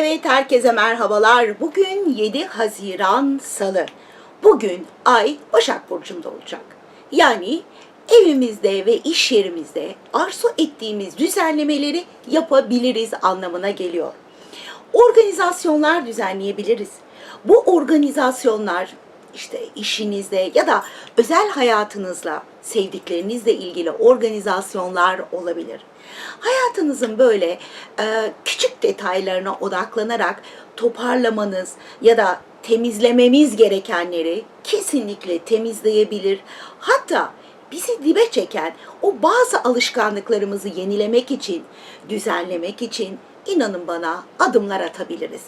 Evet herkese merhabalar. Bugün 7 Haziran Salı. Bugün ay Başak Burcu'nda olacak. Yani evimizde ve iş yerimizde arzu ettiğimiz düzenlemeleri yapabiliriz anlamına geliyor. Organizasyonlar düzenleyebiliriz. Bu organizasyonlar işte işinizde ya da özel hayatınızla, sevdiklerinizle ilgili organizasyonlar olabilir. Hayatınızın böyle e, küçük detaylarına odaklanarak toparlamanız ya da temizlememiz gerekenleri kesinlikle temizleyebilir. Hatta bizi dibe çeken o bazı alışkanlıklarımızı yenilemek için, düzenlemek için inanın bana adımlar atabiliriz.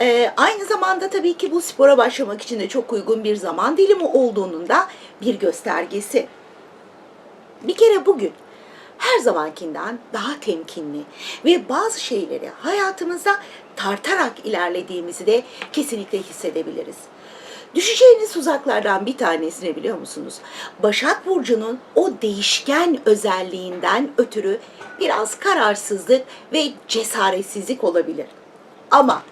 Ee, aynı zamanda tabii ki bu spora başlamak için de çok uygun bir zaman dilimi olduğunun da bir göstergesi. Bir kere bugün her zamankinden daha temkinli ve bazı şeyleri hayatımızda tartarak ilerlediğimizi de kesinlikle hissedebiliriz. Düşeceğiniz tuzaklardan bir tanesini biliyor musunuz? Başak Burcu'nun o değişken özelliğinden ötürü biraz kararsızlık ve cesaretsizlik olabilir. Ama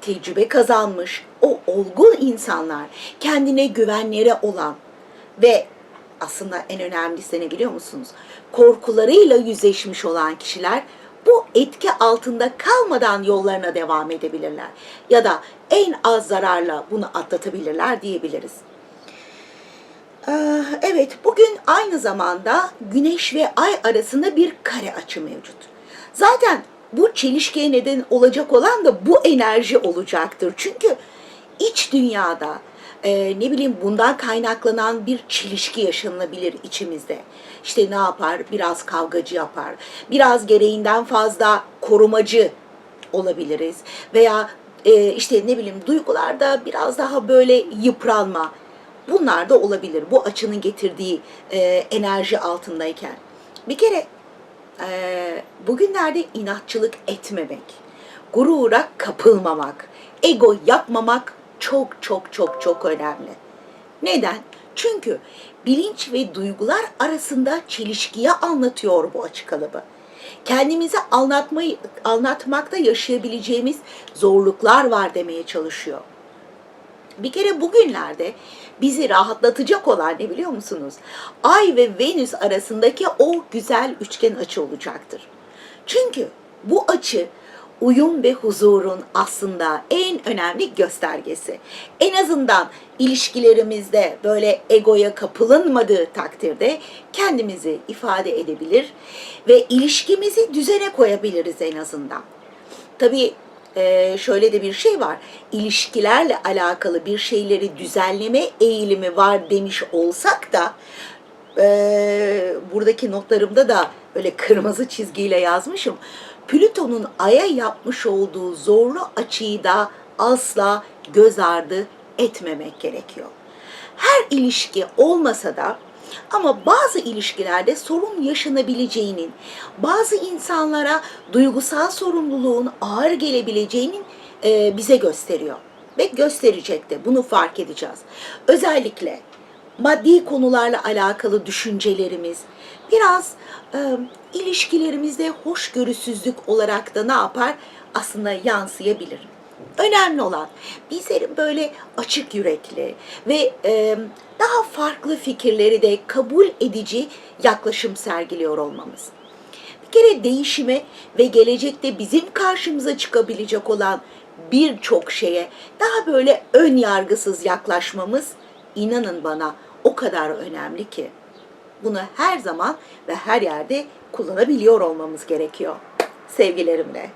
tecrübe kazanmış o olgun insanlar, kendine güvenleri olan ve aslında en önemlisi ne biliyor musunuz? Korkularıyla yüzleşmiş olan kişiler bu etki altında kalmadan yollarına devam edebilirler. Ya da en az zararla bunu atlatabilirler diyebiliriz. Ee, Evet, bugün aynı zamanda Güneş ve Ay arasında bir kare açı mevcut. Zaten bu çelişkiye neden olacak olan da bu enerji olacaktır. Çünkü iç dünyada e, ne bileyim bundan kaynaklanan bir çelişki yaşanabilir içimizde. İşte ne yapar? Biraz kavgacı yapar. Biraz gereğinden fazla korumacı olabiliriz. Veya e, işte ne bileyim duygularda biraz daha böyle yıpranma. Bunlar da olabilir. Bu açının getirdiği e, enerji altındayken. Bir kere e, bugünlerde inatçılık etmemek, gurura kapılmamak, ego yapmamak çok çok çok çok önemli. Neden? Çünkü bilinç ve duygular arasında çelişkiyi anlatıyor bu açık kalıbı. Kendimizi anlatmayı, anlatmakta yaşayabileceğimiz zorluklar var demeye çalışıyor. Bir kere bugünlerde bizi rahatlatacak olan ne biliyor musunuz? Ay ve Venüs arasındaki o güzel üçgen açı olacaktır. Çünkü bu açı uyum ve huzurun aslında en önemli göstergesi. En azından ilişkilerimizde böyle egoya kapılınmadığı takdirde kendimizi ifade edebilir ve ilişkimizi düzene koyabiliriz en azından. Tabii e, şöyle de bir şey var. İlişkilerle alakalı bir şeyleri düzenleme eğilimi var demiş olsak da e, buradaki notlarımda da böyle kırmızı çizgiyle yazmışım. Plüton'un Ay'a yapmış olduğu zorlu açıyı da asla göz ardı etmemek gerekiyor. Her ilişki olmasa da ama bazı ilişkilerde sorun yaşanabileceğinin, bazı insanlara duygusal sorumluluğun ağır gelebileceğinin e, bize gösteriyor. Ve gösterecek de bunu fark edeceğiz. Özellikle maddi konularla alakalı düşüncelerimiz biraz e, ilişkilerimizde hoşgörüsüzlük olarak da ne yapar? Aslında yansıyabilir. Önemli olan bizlerin böyle açık yürekli ve e, daha farklı fikirleri de kabul edici yaklaşım sergiliyor olmamız. Bir kere değişime ve gelecekte bizim karşımıza çıkabilecek olan birçok şeye daha böyle ön yargısız yaklaşmamız inanın bana o kadar önemli ki. Bunu her zaman ve her yerde kullanabiliyor olmamız gerekiyor. Sevgilerimle.